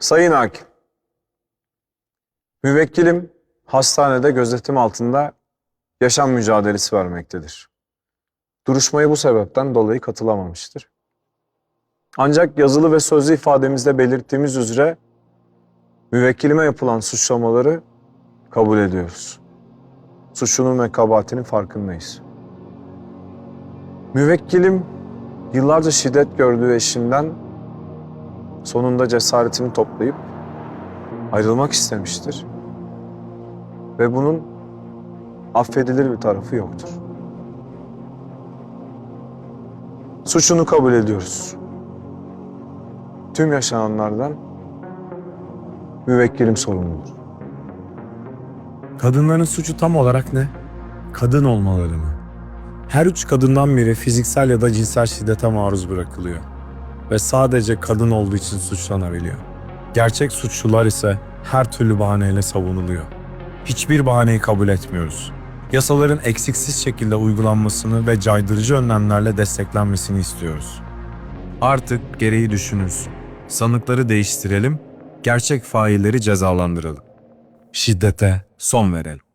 Sayın Hakim, müvekkilim hastanede gözetim altında yaşam mücadelesi vermektedir. Duruşmaya bu sebepten dolayı katılamamıştır. Ancak yazılı ve sözlü ifademizde belirttiğimiz üzere müvekkilime yapılan suçlamaları kabul ediyoruz. Suçunun ve kabahatinin farkındayız. Müvekkilim yıllarca şiddet gördüğü eşinden sonunda cesaretini toplayıp ayrılmak istemiştir. Ve bunun affedilir bir tarafı yoktur. Suçunu kabul ediyoruz. Tüm yaşananlardan müvekkilim sorumludur. Kadınların suçu tam olarak ne? Kadın olmaları mı? Her üç kadından biri fiziksel ya da cinsel şiddete maruz bırakılıyor. Ve sadece kadın olduğu için suçlanabiliyor. Gerçek suçlular ise her türlü bahaneyle savunuluyor. Hiçbir bahaneyi kabul etmiyoruz. Yasaların eksiksiz şekilde uygulanmasını ve caydırıcı önlemlerle desteklenmesini istiyoruz. Artık gereği düşünürüz. Sanıkları değiştirelim, gerçek failleri cezalandıralım. Şiddete son verelim.